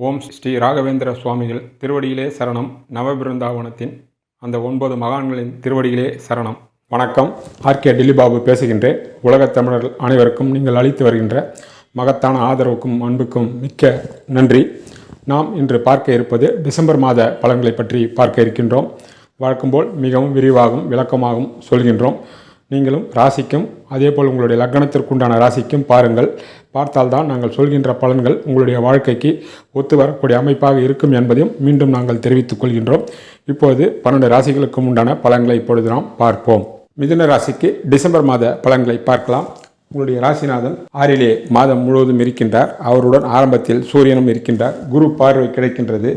ஓம் ஸ்ரீ ராகவேந்திர சுவாமிகள் திருவடியிலே சரணம். நவபிருந்தாவனத்தின் அந்த ஒன்பது மகான்களின் திருவடியிலே சரணம். வணக்கம். ஆர்கே டில்லிபாபு பேசுகின்றேன். உலகத் தமிழர்கள் அனைவருக்கும் நீங்கள் அளித்து வருகின்ற மகத்தான ஆதரவுக்கும் அன்புக்கும் மிக்க நன்றி. நாம் இன்று பார்க்க இருப்பது டிசம்பர் மாத பலன்களை பற்றி பார்க்க இருக்கின்றோம். வழக்கம்போல் மிகவும் விரிவாகவும் விளக்கமாகவும் சொல்கின்றோம். நீங்களும் ராசிக்கும் அதேபோல் உங்களுடைய லக்னத்திற்குண்டான ராசிக்கும் பாருங்கள். பார்த்தால்தான் நாங்கள் சொல்கின்ற பலன்கள் உங்களுடைய வாழ்க்கைக்கு ஒத்து வரக்கூடிய அமைப்பாக இருக்கும் என்பதையும் மீண்டும் நாங்கள் தெரிவித்துக் கொள்கின்றோம். இப்போது பன்னெண்டு ராசிகளுக்கும் உண்டான பலன்களை இப்பொழுது நாம் பார்ப்போம். மிதுன ராசிக்கு டிசம்பர் மாத பலன்களை பார்க்கலாம். உங்களுடைய ராசிநாதன் ஆறிலே மாதம் முழுவதும் இருக்கின்றார். அவருடன் ஆரம்பத்தில் சூரியனும் இருக்கின்றார். குரு பார்வை கிடைக்கின்றது.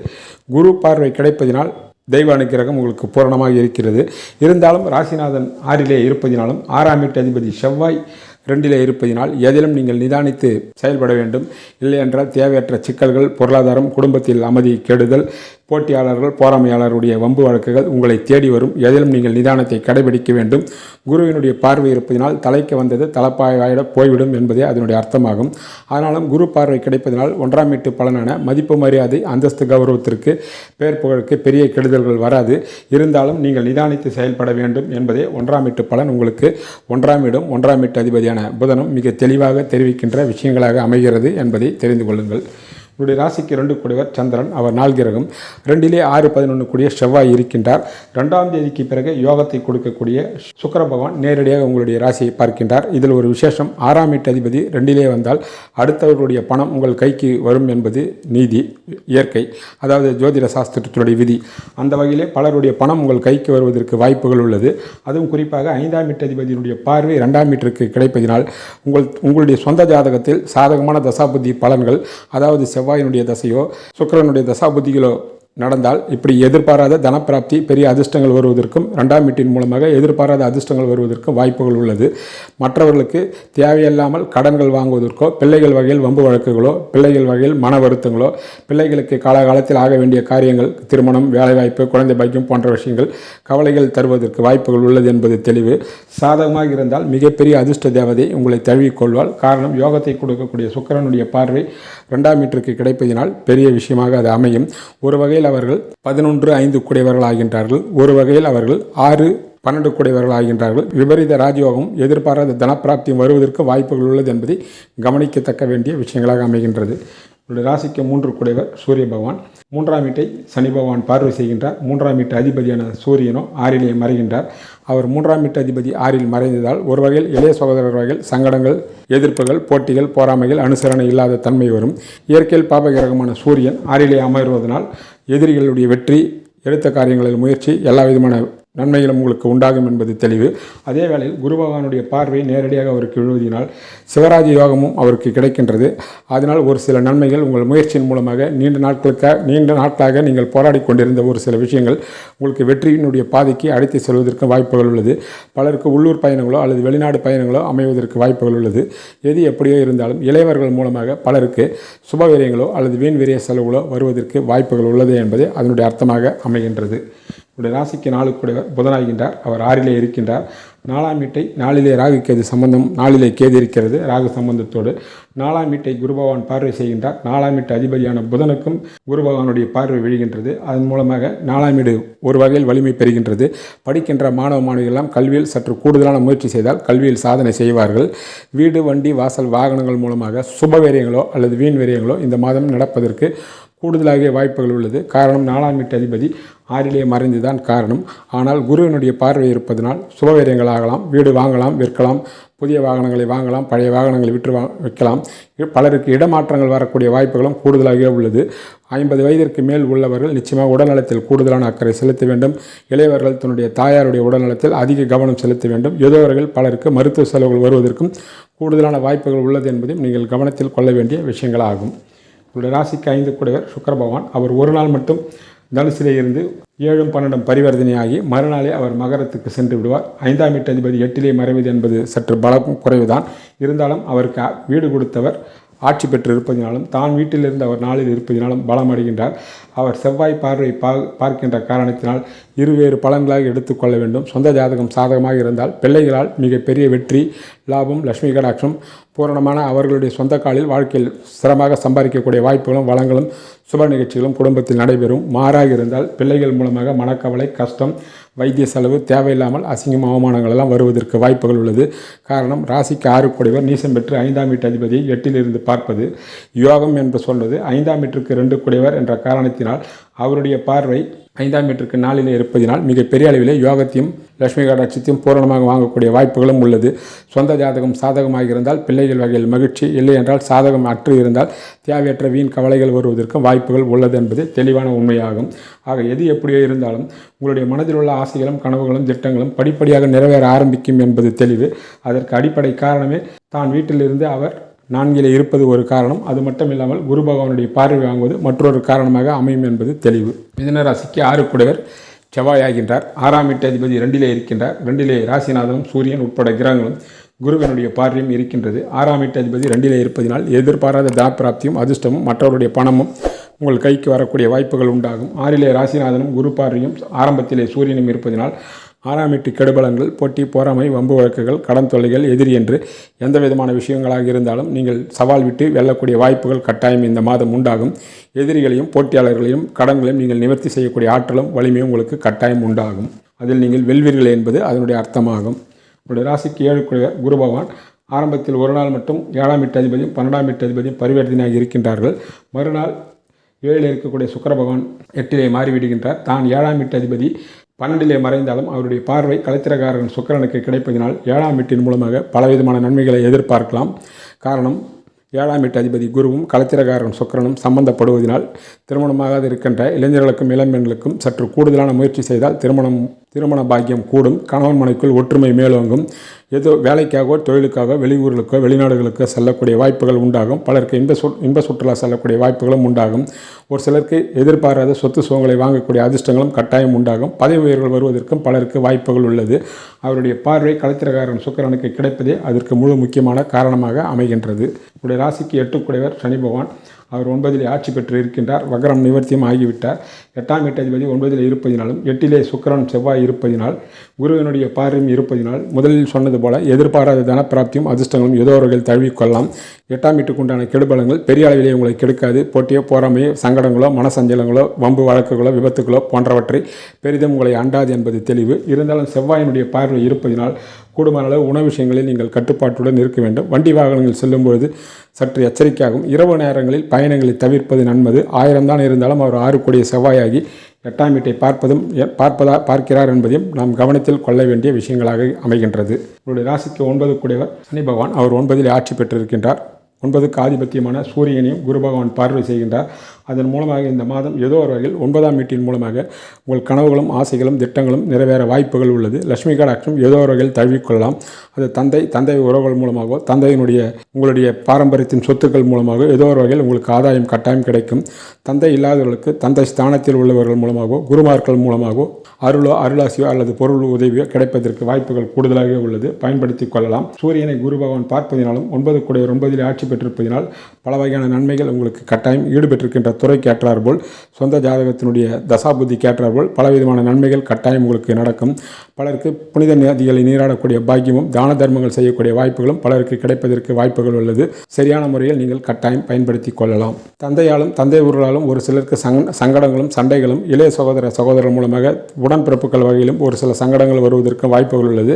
குரு பார்வை கிடைப்பதினால் தெய்வ அனுக்கிரகம் உங்களுக்கு பூரணமாக இருக்கிறது. இருந்தாலும் ராசிநாதன் ஆறிலே இருப்பதினாலும் ஆறாம் வீட்டு அதிபதி செவ்வாய் ரெண்டிலே இருப்பதினால் எதிலும் நீங்கள் நிதானித்து செயல்பட வேண்டும். இல்லை என்றால் தேவையற்ற சிக்கல்கள் பொருளாதாரம் குடும்பத்தில் அமைதி கெடுதல் போட்டியாளர்கள் போராமையாளருடைய வம்பு வழக்குகள் உங்களை தேடி வரும். எதிலும் நீங்கள் நிதானத்தை கடைபிடிக்க வேண்டும். குருவினுடைய பார்வை இருப்பதினால் தலைக்கு வந்தது தலைப்பாயிட போய்விடும் என்பதே அதனுடைய அர்த்தமாகும். ஆனாலும் குரு பார்வை கிடைப்பதனால் ஒன்றாம் வீட்டு பலனான மதிப்பு மரியாதை அந்தஸ்து கௌரவத்திற்கு பேர் புகழுக்கு பெரிய கெடுதல்கள் வராது. இருந்தாலும் நீங்கள் நிதானித்து செயல்பட வேண்டும் என்பதே ஒன்றாம் வீட்டு பலன் உங்களுக்கு. ஒன்றாம் இடம் ஒன்றாம் வீட்டு அதிபதியான புதனும் மிக தெளிவாக தெரிவிக்கின்ற விஷயங்களாக அமைகிறது என்பதை தெரிந்து கொள்ளுங்கள். உங்களுடைய ராசிக்கு ரெண்டு கூடியவர் சந்திரன் அவர் நாள் கிரகம். ரெண்டிலே ஆறு பதினொன்று கூடிய செவ்வாய் இருக்கின்றார். ரெண்டாம் தேதிக்கு பிறகு யோகத்தை கொடுக்கக்கூடிய சுக்கர பகவான் நேரடியாக உங்களுடைய ராசியை பார்க்கின்றார். இதில் ஒரு விசேஷம். ஆறாம் எட்டு அதிபதி ரெண்டிலே வந்தால் அடுத்தவர்களுடைய பணம் உங்கள் கைக்கு வரும் என்பது நீதி இயற்கை. அதாவது ஜோதிட சாஸ்திரத்தினுடைய விதி. அந்த வகையிலே பலருடைய பணம் உங்கள் கைக்கு வருவதற்கு வாய்ப்புகள் உள்ளது. அதுவும் குறிப்பாக ஐந்தாம் வீட்டு பார்வை ரெண்டாம் மீட்டருக்கு கிடைப்பதினால் உங்கள் உங்களுடைய சொந்த ஜாதகத்தில் சாதகமான தசாபுத்தி பலன்கள் அதாவது செவ்வாய் செவ்வாயினுடைய தசையோ சுக்கரனுடைய தசாபுத்திகளோ நடந்தால் இப்படி எதிர்பாராத தனப்பிராப்தி பெரிய அதிர்ஷ்டங்கள் வருவதற்கும் ரெண்டாம் வீட்டின் மூலமாக எதிர்பாராத அதிர்ஷ்டங்கள் வருவதற்கும் வாய்ப்புகள் உள்ளது. மற்றவர்களுக்கு தேவையில்லாமல் கடன்கள் வாங்குவதற்கோ பிள்ளைகள் வகையில் வம்பு வழக்குகளோ பிள்ளைகள் வகையில் மன வருத்தங்களோ பிள்ளைகளுக்கு காலகாலத்தில் ஆக வேண்டிய காரியங்கள் திருமணம் வேலைவாய்ப்பு குழந்தை பாக்கியம் போன்ற விஷயங்கள் கவலைகள் தருவதற்கு வாய்ப்புகள் உள்ளது என்பது தெளிவு. சாதகமாக இருந்தால் மிகப்பெரிய அதிர்ஷ்ட தேவதை உங்களை தழுவிக்கொள்வாள் காரணம் யோகத்தை கொடுக்கக்கூடிய சுக்கிரனுடைய பார்வை ரெண்டாம் மீட்டருக்கு கிடைப்பதினால் பெரிய விஷயமாக அது அமையும். ஒரு வகையில் அவர்கள் பதினொன்று ஐந்து கூடியவர்கள் ஆகின்றார்கள் ஒரு வகையில் அவர்கள் ஆறு பன்னெண்டு கூடியவர்கள் ஆகின்றார்கள் விபரீத ராஜயோகம் எதிர்பாராத தனப்பிராப்தியும் வருவதற்கு வாய்ப்புகள் உள்ளது என்பதை கவனிக்கத்தக்க வேண்டிய விஷயங்களாக அமைகின்றது. உங்களுடைய ராசிக்கு மூன்று குடைவர் சூரிய பகவான். மூன்றாம் வீட்டை சனி பகவான் பார்வை செய்கின்றார். மூன்றாம் வீட்டு அதிபதியான சூரியனோ ஆறிலே மறைகின்றார். அவர் மூன்றாம் வீட்டு அதிபதி ஆறில் மறைந்ததால் ஒரு வகையில் இளைய சகோதரர் வகையில் சங்கடங்கள் எதிர்ப்புகள் போட்டிகள் போராமைகள் அனுசரணை இல்லாத தன்மை வரும். இயற்கையில் பாபகிரகமான சூரியன் ஆறிலே அமர்வதனால் எதிரிகளுடைய வெற்றி எடுத்த காரியங்களில் முயற்சி எல்லா விதமான நன்மைகளும் உங்களுக்கு உண்டாகும் என்பது தெளிவு. அதே வேளையில் குரு பகவானுடைய பார்வை நேரடியாக அவருக்கு விழுவதினால் சிவராஜ யோகமும் அவருக்கு கிடைக்கின்றது. அதனால் ஒரு சில நன்மைகள் உங்கள் முயற்சியின் மூலமாக நீண்ட நாட்களுக்காக நீண்ட நாட்களாக நீங்கள் போராடி கொண்டிருந்த ஒரு சில விஷயங்கள் உங்களுக்கு வெற்றியினுடைய பாதைக்கு அழைத்து செல்வதற்கு வாய்ப்புகள் உள்ளது. பலருக்கு உள்ளூர் பயணங்களோ அல்லது வெளிநாடு பயணங்களோ அமைவதற்கு வாய்ப்புகள் உள்ளது. எது எப்படியோ இருந்தாலும் இளையவர்கள் மூலமாக பலருக்கு சுபவீரியங்களோ அல்லது வீண் வீரிய செலவுகளோ வருவதற்கு வாய்ப்புகள் உள்ளது என்பதே அதனுடைய அர்த்தமாக அமைகின்றது. உடைய ராசிக்கு நாளுக்குடையவர் புதனாகின்றார். அவர் ஆறிலே இருக்கின்றார். நாலாம் வீட்டை நாளிலே ராகு கேது சம்பந்தம் நாளிலே கேது இருக்கிறது ராகு சம்பந்தத்தோடு. நாலாம் வீட்டை குரு பகவான் பார்வை செய்கின்றார். நாலாம் வீட்டு அதிபதியான புதனுக்கும் குரு பகவானுடைய பார்வை விழுகின்றது. அதன் மூலமாக நாலாம் வீடு ஒரு வகையில் வலிமை பெறுகின்றது. படிக்கின்ற மாணவ மாணவிகளெல்லாம் கல்வியில் சற்று கூடுதலான முயற்சி செய்தால் கல்வியில் சாதனை செய்வார்கள். வீடு வண்டி வாசல் வாகனங்கள் மூலமாக சுபவேரியங்களோ அல்லது வீண் வேரியங்களோ இந்த மாதம் நடப்பதற்கு கூடுதலாகிய வாய்ப்புகள் உள்ளது. காரணம் நாலாம் வீட்டு அதிபதி ஆறிலே மறைந்துதான் காரணம். ஆனால் குருவினுடைய பார்வை இருப்பதனால் சுபவீரியங்கள் ஆகலாம் வீடு வாங்கலாம் விற்கலாம் புதிய வாகனங்களை வாங்கலாம் பழைய வாகனங்களை விற்று வா விற்கலாம். பலருக்கு இடமாற்றங்கள் வரக்கூடிய வாய்ப்புகளும் கூடுதலாகவே உள்ளது. ஐம்பது வயதிற்கு மேல் உள்ளவர்கள் நிச்சயமாக உடல்நலத்தில் கூடுதலான அக்கறை செலுத்த வேண்டும். இளையவர்கள் தன்னுடைய தாயாருடைய உடல்நலத்தில் அதிக கவனம் செலுத்த வேண்டும். எதோவர்கள் பலருக்கு மருத்துவ செலவுகள் வருவதற்கும் கூடுதலான வாய்ப்புகள் உள்ளது என்பதையும் நீங்கள் கவனத்தில் கொள்ள வேண்டிய விஷயங்களாகும். உங்களுடைய ராசிக்கு ஐந்து கூடவர் சுக்கர பகவான். அவர் ஒரு நாள் மட்டும் தனுசிலே இருந்து ஏழும் பன்னெண்டும் பரிவர்த்தனையாகி மறுநாளே அவர் மகரத்துக்கு சென்று விடுவார். ஐந்தாம் வீட்டு அதிபதி எட்டிலே மறைவது என்பது சற்று பலம் குறைவுதான். இருந்தாலும் அவருக்கு வீடு கொடுத்தவர் ஆட்சி பெற்று இருப்பதினாலும் தான் வீட்டிலிருந்து அவர் நாளில் இருப்பதினாலும் பலம் அடைகின்றார் அவர் செவ்வாய் பார்வை பா பார்க்கின்ற காரணத்தினால் இருவேறு பலன்களாக எடுத்துக்கொள்ள வேண்டும். சொந்த ஜாதகம் சாதகமாக இருந்தால் பிள்ளைகளால் மிகப்பெரிய வெற்றி லாபம் லட்சுமி கடாட்சம் பூரணமான அவர்களுடைய சொந்த காலில் வாழ்க்கையில் சிரமமாக சம்பாதிக்கக்கூடிய வாய்ப்புகளும் வளங்களும் சுப நிகழ்ச்சிகளும் குடும்பத்தில் நடைபெறும். மாறாக இருந்தால் பிள்ளைகள் மூலமாக மனக்கவலை கஷ்டம் வைத்திய செலவு தேவையில்லாமல் அசிங்கம் அவமானங்கள் எல்லாம் வருவதற்கு வாய்ப்புகள் உள்ளது. காரணம் ராசிக்கு ஆறு குடைவர் நீசம் பெற்று ஐந்தாம் வீட்டு அதிபதியை எட்டிலிருந்து பார்ப்பது. யோகம் என்று சொல்வது ஐந்தாம் வீட்டிற்கு ரெண்டு குடைவர் என்ற காரணத்தினால் அவருடைய பார்வை ஐந்தாம் வீட்டிற்கு நாளிலே இருப்பதினால் மிகப்பெரிய அளவிலே யோகத்தையும் லட்சுமி கடாட்சியத்தையும் பூரணமாக வாங்கக்கூடிய வாய்ப்புகளும் உள்ளது. சொந்த ஜாதகம் சாதகமாக இருந்தால் பிள்ளைகள் வகையில் மகிழ்ச்சி இல்லை என்றால் சாதகம் அற்று இருந்தால் தேவையற்ற வீண் கவலைகள் வருவதற்கும் வாய்ப்புகள் உள்ளது என்பது தெளிவான உண்மையாகும். ஆக எது எப்படியோ இருந்தாலும் உங்களுடைய மனதில் உள்ள ஆசைகளும் கனவுகளும் திட்டங்களும் படிப்படியாக நிறைவேற ஆரம்பிக்கும் என்பது தெளிவு. அதற்கு அடிப்படை காரணமே தான் வீட்டிலிருந்து அவர் நான்கிலே இருப்பது ஒரு காரணம். அது மட்டும் இல்லாமல் குரு பகவானுடைய பார்வை வாங்குவது மற்றொரு காரணமாக அமையும் என்பது தெளிவு. மிதுன ராசிக்கு ஆறு குடைவர் செவ்வாயாகின்றார். ஆறாம் எட்டாதிபதி அதிபதி ரெண்டிலே இருக்கின்றார். ரெண்டிலே ராசிநாதனும் சூரியன் உட்பட கிரகங்களும் குருவனுடைய பார்வையும் இருக்கின்றது. ஆறாம் எட்டாதிபதி அதிபதி ரெண்டிலே இருப்பதினால் எதிர்பாராத தனப்பிராப்தியும் அதிர்ஷ்டமும் மற்றவருடைய பணமும் உங்கள் கைக்கு வரக்கூடிய வாய்ப்புகள் உண்டாகும். ஆறிலே ராசிநாதனும் குரு பார்வையும் ஆரம்பத்திலே சூரியனும் இருப்பதினால் ஆறாம் வீட்டு கெடுபலன்கள் போட்டி போராமை வம்பு வழக்குகள் கடன் தொல்லைகள் எதிரி என்று எந்த விதமான விஷயங்களாக இருந்தாலும் நீங்கள் சவால் விட்டு வெல்லக்கூடிய வாய்ப்புகள் கட்டாயம் இந்த மாதம் உண்டாகும். எதிரிகளையும் போட்டியாளர்களையும் கடன்களையும் நீங்கள் நிவர்த்தி செய்யக்கூடிய ஆற்றலும் வலிமையும் உங்களுக்கு கட்டாயம் உண்டாகும். அதில் நீங்கள் வெல்வீர்கள் என்பது அதனுடைய அர்த்தமாகும். உங்களுடைய ராசிக்கு ஏழு குரு பகவான் ஆரம்பத்தில் ஒரு நாள் மட்டும் ஏழாம் எட்டு அதிபதியும் பன்னெண்டாம் எட்டு அதிபதியும் பரிவர்த்தனையாக இருக்கின்றார்கள். மறுநாள் ஏழில் இருக்கக்கூடிய சுக்கர பகவான் எட்டிலே மாறிவிடுகின்றார். தான் ஏழாம் எட்டு அதிபதி பன்னெண்டிலே மறைந்தாலும் அவருடைய பார்வை கலைத்திரகாரன் சுக்கரனுக்கு கிடைப்பதினால் ஏழாம் வீட்டின் மூலமாக பலவிதமான நன்மைகளை எதிர்பார்க்கலாம். காரணம் ஏழாம் வீட்டு அதிபதி குருவும் கலத்திரகாரன் சுக்கரனும் சம்பந்தப்படுவதனால் திருமணமாகாது இருக்கின்ற இளைஞர்களுக்கும் இளம்பெண்களுக்கும் சற்று கூடுதலான முயற்சி செய்தால் திருமணம் திருமண பாக்கியம் கூடும். கணவன் மனைக்குள் ஒற்றுமை மேலோங்கும். ஏதோ வேலைக்காகவோ தொழிலுக்காக வெளியூர்களுக்கோ வெளிநாடுகளுக்கோ செல்லக்கூடிய வாய்ப்புகள் உண்டாகும். பலருக்கு இன்ப சு இன்ப சுற்றுலா செல்லக்கூடிய வாய்ப்புகளும் உண்டாகும். ஒரு சிலருக்கு எதிர்பாராத சொத்து சுகங்களை வாங்கக்கூடிய அதிர்ஷ்டங்களும் கட்டாயம் உண்டாகும். பதவி உயர்வுகள் வருவதற்கும் பலருக்கு வாய்ப்புகள் உள்ளது. அவருடைய பார்வை கலைத்திரகாரன் சுக்கரனுக்கு கிடைப்பதே அதற்கு முழு முக்கியமான காரணமாக அமைகின்றது. உடைய ராசிக்கு எட்டுக்குடையவர் சனி பகவான். அவர் ஒன்பதிலே ஆட்சி பெற்று இருக்கின்றார். வக்ரம் நிவர்த்தியும் ஆகிவிட்டார். எட்டாம் எட்டதிபதி ஒன்பதிலே ஒன்பதில் இருப்பதினாலும் எட்டிலே சுக்கரன் செவ்வாய் இருப்பதினால் குருவினுடைய பார்வையும் இருப்பதினால் முதலில் சொன்னது போல எதிர்பாராத தனப்பிராப்தியும் அதிர்ஷ்டங்களும் ஏதோ ஒரு தழுவிக்கொள்ளலாம். எட்டாம் வீட்டுக்குண்டான கெடுபலங்கள் பெரிய அளவிலே உங்களை கெடுக்காது. போட்டியோ போராமையோ சங்கடங்களோ மனசஞ்சலங்களோ வம்பு வழக்குகளோ விபத்துகளோ போன்றவற்றை பெரிதும் உங்களை அண்டாது என்பது தெளிவு. இருந்தாலும் செவ்வாயினுடைய பார்வை இருப்பதினால் கூடுமான அளவு உணவு விஷயங்களில் நீங்கள் கட்டுப்பாட்டுடன் இருக்க வேண்டும். வண்டி வாகனங்கள் செல்லும்பொழுது சற்று எச்சரிக்கையாகும். இரவு நேரங்களில் பயணங்களை தவிர்ப்பது நன்மது. ஆயிரம் தான் இருந்தாலும் அவர் ஆறு கோடிய செவ்வாயாகி எட்டாம் வீட்டை பார்ப்பதும் எ- பார்ப்பதா பார்க்கிறார் என்பதையும் நாம் கவனத்தில் கொள்ள வேண்டிய விஷயங்களாக அமைகின்றது. உங்களுடைய ராசிக்கு ஒன்பது கூடியவர். சனி பகவான் அவர் ஒன்பதில் ஆட்சி பெற்றிருக்கின்றார். ஒன்பதுக்கு ஆதிபத்தியமான சூரியனையும் குரு பகவான் பார்வை செய்கின்றார். அதன் மூலமாக இந்த மாதம் ஏதோ ஒரு வகையில் ஒன்பதாம் வீட்டின் மூலமாக உங்கள் கனவுகளும் ஆசைகளும் திட்டங்களும் நிறைவேற வாய்ப்புகள் உள்ளது. லட்சுமி கடாட்சம் ஏதோ ஒரு வகையில் தழுவிக்கொள்ளலாம். அது தந்தை தந்தை உறவுகள் மூலமாகவோ தந்தையினுடைய உங்களுடைய பாரம்பரியத்தின் சொத்துக்கள் மூலமாக ஏதோ ஒரு வகையில் உங்களுக்கு ஆதாயம் கட்டாயம் கிடைக்கும். தந்தை இல்லாதவர்களுக்கு தந்தை ஸ்தானத்தில் உள்ளவர்கள் மூலமாகவோ குருமார்கள் மூலமாகவோ அருளோ அருளாசியோ அல்லது பொருள் உதவியோ கிடைப்பதற்கு வாய்ப்புகள் கூடுதலாக உள்ளது. பயன்படுத்திக் கொள்ளலாம். சூரியனை குரு பகவான் பார்ப்பதினாலும் ஒன்பது கூடிய ஒன்பதில் ஆட்சி பெற்றிருப்பதினால் பல வகையான நன்மைகள் உங்களுக்கு கட்டாயம் ஈடுபட்டிருக்கின்ற துறைக்கு ஏற்றாற்போல் சொந்த ஜாதகத்தினுடைய தசாபுத்திக்கு ஏற்றார் பலவிதமான நன்மைகள் கட்டாயம் உங்களுக்கு நடக்கும். பலருக்கு புனித நதிகளை நீராடக்கூடிய பாக்கியமும் தான தர்மங்கள் செய்யக்கூடிய வாய்ப்புகளும் பலருக்கு கிடைப்பதற்கு வாய்ப்புகள் உள்ளது. சரியான முறையில் நீங்கள் கட்டாயம் பயன்படுத்திக் கொள்ளலாம். தந்தையாலும் தந்தை ஊர்களாலும் ஒரு சிலருக்கு சங்க சங்கடங்களும் சண்டைகளும் இளைய சகோதர சகோதரர் மூலமாக உடன்பிறப்புகள் வகையிலும் ஒரு சில சங்கடங்கள் வருவதற்கு வாய்ப்புகள் உள்ளது.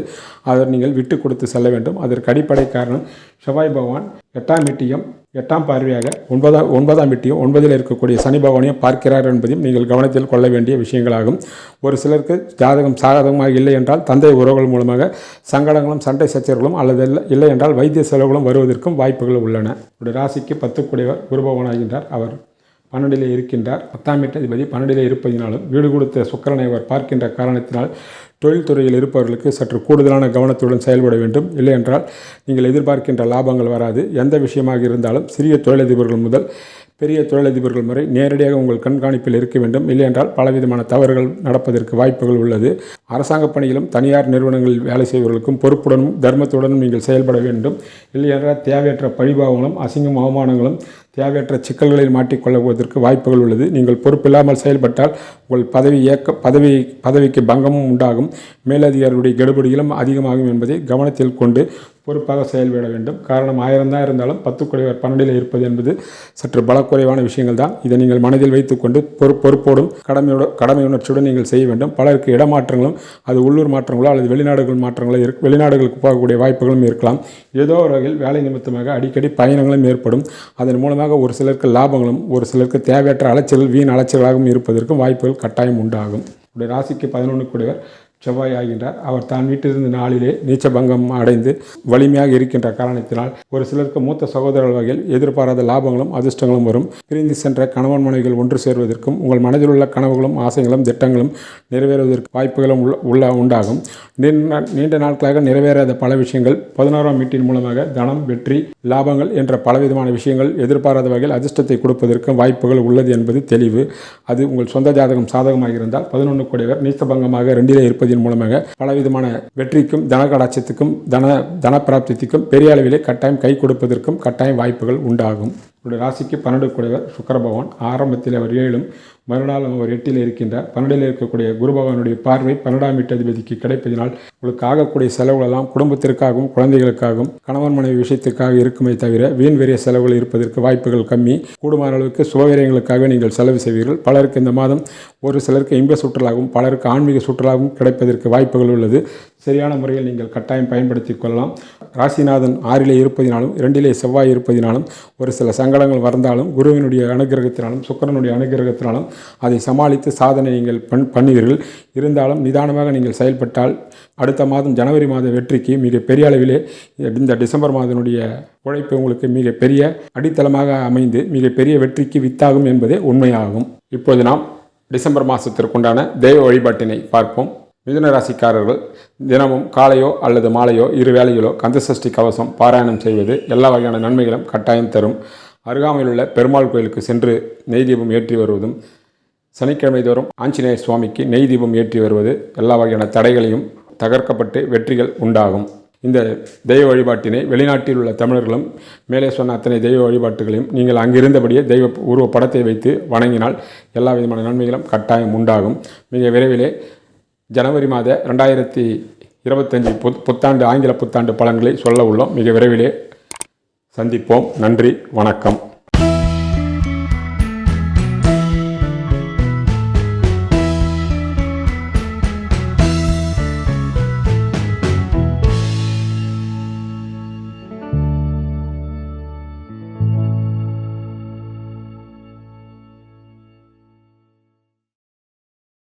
அதை நீங்கள் விட்டு கொடுத்து செல்ல வேண்டும். அதற்கு அடிப்படை காரணம் செவ்வாய் பகவான் எட்டாம் வீட்டையும் எட்டாம் பார்வையாக ஒன்பதாம் ஒன்பதாம் வீட்டையும் ஒன்பதில் இருக்கக்கூடிய சனி பகவானையும் பார்க்கிறார் என்பதையும் நீங்கள் கவனத்தில் கொள்ள வேண்டிய விஷயங்களாகும். ஒரு சிலருக்கு ஜாதகம் சாதகமாக இல்லை என்றால் தந்தை உறவுகள் மூலமாக சங்கடங்களும் சண்டை சச்சரவுகளும் அல்லது இல்லை இல்லை என்றால் வைத்திய செலவுகளும் வருவதற்கும் வாய்ப்புகள் உள்ளன. ஒரு ராசிக்கு பத்துக்குடையவர் குரு பகவான் ஆகின்றார். அவர் பன்னெண்டிலே இருக்கின்றார். பத்தாம் வீட்டு பன்னெண்டிலே இருப்பதினாலும் வீடு கொடுத்த சுக்கரனை அவர் பார்க்கின்ற காரணத்தினால் தொழில்துறையில் இருப்பவர்களுக்கு சற்று கூடுதலான கவனத்துடன் செயல்பட வேண்டும். இல்லை என்றால் நீங்கள் எதிர்பார்க்கின்ற லாபங்கள் வராது. எந்த விஷயமாக இருந்தாலும் சிறிய தொழிலதிபர்கள் முதல் பெரிய தொழிலதிபர்கள் முறை நேரடியாக உங்கள் கண்காணிப்பில் இருக்க வேண்டும். இல்லை என்றால் பலவிதமான தவறுகள் நடப்பதற்கு வாய்ப்புகள் உள்ளது. அரசாங்க பணியிலும் தனியார் நிறுவனங்களில் வேலை செய்வர்களுக்கும் பொறுப்புடனும் தர்மத்துடனும் நீங்கள் செயல்பட வேண்டும். இல்லை என்றால் தேவையற்ற பழிபாவங்களும் அசிங்கம் அவமானங்களும் தேவையற்ற சிக்கல்களில் மாட்டிக்கொள்ளுவதற்கு வாய்ப்புகள் உள்ளது. நீங்கள் பொறுப்பில்லாமல் செயல்பட்டால் உங்கள் பதவி இயக்க பதவி பதவிக்கு பங்கமும் உண்டாகும். மேலதிகாரிகளுடைய கெடுபடிகளும் அதிகமாகும் என்பதை கவனத்தில் கொண்டு பொறுப்பாக செயல்பட வேண்டும். காரணம் ஆயிரம் தான் இருந்தாலும் பத்து குறைவர் பன்னெண்டில் இருப்பது என்பது சற்று பலக்குறைவான விஷயங்கள் தான். இதை நீங்கள் மனதில் வைத்துக்கொண்டு பொறு பொறுப்போடும் கடமையோட கடமை உணர்ச்சியுடன் நீங்கள் செய்ய வேண்டும். பலருக்கு இடமாற்றங்களும் அது உள்ளூர் மாற்றங்களோ அல்லது வெளிநாடுகள் மாற்றங்களோ இருக்கு வெளிநாடுகளுக்கு போகக்கூடிய வாய்ப்புகளும் இருக்கலாம். ஏதோ ஒரு வகையில் வேலை நிமித்தமாக அடிக்கடி பயணங்களும் ஏற்படும். அதன் மூலமாக ஒரு சிலருக்கு லாபங்களும் ஒரு சிலருக்கு தேவையற்ற அலைச்சல்கள் வீண் அலைச்சல்களாகவும் இருப்பதற்கும் வாய்ப்புகள் கட்டாயம் உண்டாகும். உடைய ராசிக்கு பதினொன்று கூடியவர் செவ்வாய் ஆகின்றார் அவர் தான் வீட்டிலிருந்து நாளிலே நீச்சபங்கம் அடைந்து வலிமையாக இருக்கின்ற காரணத்தினால் ஒரு சிலருக்கு மூத்த சகோதரர்கள் வகையில் எதிர்பாராத லாபங்களும் அதிர்ஷ்டங்களும் வரும். பிரிந்து சென்ற கணவன் மனைவிகள் ஒன்று சேர்வதற்கும் உங்கள் மனதில் உள்ள கனவுகளும் ஆசைகளும் திட்டங்களும் நிறைவேறுவதற்கு வாய்ப்புகளும் உள்ள உள்ள உண்டாகும். நீண்ட நாட்களாக நிறைவேறாத பல விஷயங்கள் பதினோராம் வீட்டின் மூலமாக தனம் வெற்றி லாபங்கள் என்ற பலவிதமான விஷயங்கள் எதிர்பாராத வகையில் அதிர்ஷ்டத்தை கொடுப்பதற்கும் வாய்ப்புகள் உள்ளது என்பது தெளிவு. அது உங்கள் சொந்த ஜாதகம் சாதகமாக இருந்தால் பதினொன்று கூடியவர் நீச்சபங்கமாக ரெண்டிலே இருப்பது இருப்பதின் மூலமாக பலவிதமான வெற்றிக்கும் தனகடாட்சத்துக்கும் தன தனப்பிராப்திக்கும் பெரிய அளவிலே கட்டாயம் கை கொடுப்பதற்கும் கட்டாயம் வாய்ப்புகள் உண்டாகும். உங்களுடைய ராசிக்கு பன்னெண்டு குடைவர் சுக்கர பகவான். ஆரம்பத்தில் அவர் ஏழும் மறுநாள் அவர் எட்டில் இருக்கின்றார் பன்னெண்டில் இருக்கக்கூடிய குரு பகவானுடைய பார்வை பன்னெண்டாம் வீட்டு அதிபதிக்கு கிடைப்பதினால் உங்களுக்கு ஆகக்கூடிய செலவுகளெல்லாம் குடும்பத்திற்காகவும் குழந்தைகளுக்காகவும் கணவன் மனைவி விஷயத்திற்காக இருக்குமே தவிர வீண் வெறிய செலவுகள் இருப்பதற்கு வாய்ப்புகள் கம்மி. கூடுமான அளவுக்கு சுபவீரியங்களுக்காக நீங்கள் செலவு செய்வீர்கள். பலருக்கு இந்த மாதம் ஒரு சிலருக்கு இன்ப சுற்றுலாகவும் பலருக்கு ஆன்மீக சுற்றுலாவும் கிடைப்பதற்கு வாய்ப்புகள் உள்ளது. சரியான முறையில் நீங்கள் கட்டாயம் பயன்படுத்தி கொள்ளலாம். ராசிநாதன் ஆறிலே இருப்பதினாலும் இரண்டிலே செவ்வாய் இருப்பதினாலும் ஒரு சில சங்கடங்கள் வந்தாலும் குருவினுடைய அனுகிரகத்தினாலும் சுக்கரனுடைய அனுகிரகத்தினாலும் அதை சமாளித்து சாதனை நீங்கள் பண் பண்ணுவீர்கள் இருந்தாலும் நிதானமாக நீங்கள் செயல்பட்டால் அடுத்த மாதம் ஜனவரி மாத வெற்றிக்கு மிக பெரிய அளவிலே இந்த டிசம்பர் மாதனுடைய உழைப்பு உங்களுக்கு மிக பெரிய அடித்தளமாக அமைந்து மிக பெரிய வெற்றிக்கு வித்தாகும் என்பதே உண்மையாகும். இப்போது நாம் டிசம்பர் மாதத்திற்குண்டான தெய்வ வழிபாட்டினை பார்ப்போம். மிதுன ராசிக்காரர்கள் தினமும் காலையோ அல்லது மாலையோ இரு வேளையிலோ கந்தசஷ்டி கவசம் பாராயணம் செய்வது எல்லா வகையான நன்மைகளும் கட்டாயம் தரும். அருகாமையில் உள்ள பெருமாள் கோயிலுக்கு சென்று நெய் தீபம் ஏற்றி வருவதும் சனிக்கிழமை தோறும் ஆஞ்சநேய சுவாமிக்கு நெய் தீபம் ஏற்றி வருவது எல்லா வகையான தடைகளையும் தகர்க்கப்பட்டு வெற்றிகள் உண்டாகும். இந்த தெய்வ வழிபாட்டினை வெளிநாட்டில் உள்ள தமிழர்களும் மேலே சொன்ன அத்தனை தெய்வ வழிபாட்டுகளையும் நீங்கள் அங்கிருந்தபடியே தெய்வ உருவ படத்தை வைத்து வணங்கினால் எல்லா விதமான நன்மைகளும் கட்டாயம் உண்டாகும். மிக விரைவிலே ஜனவரி மாத ரெண்டாயிரத்தி இருபத்தஞ்சி புத் புத்தாண்டு ஆங்கில புத்தாண்டு பலன்களை சொல்ல உள்ளோம். மிக விரைவிலே சந்திப்போம். நன்றி வணக்கம்.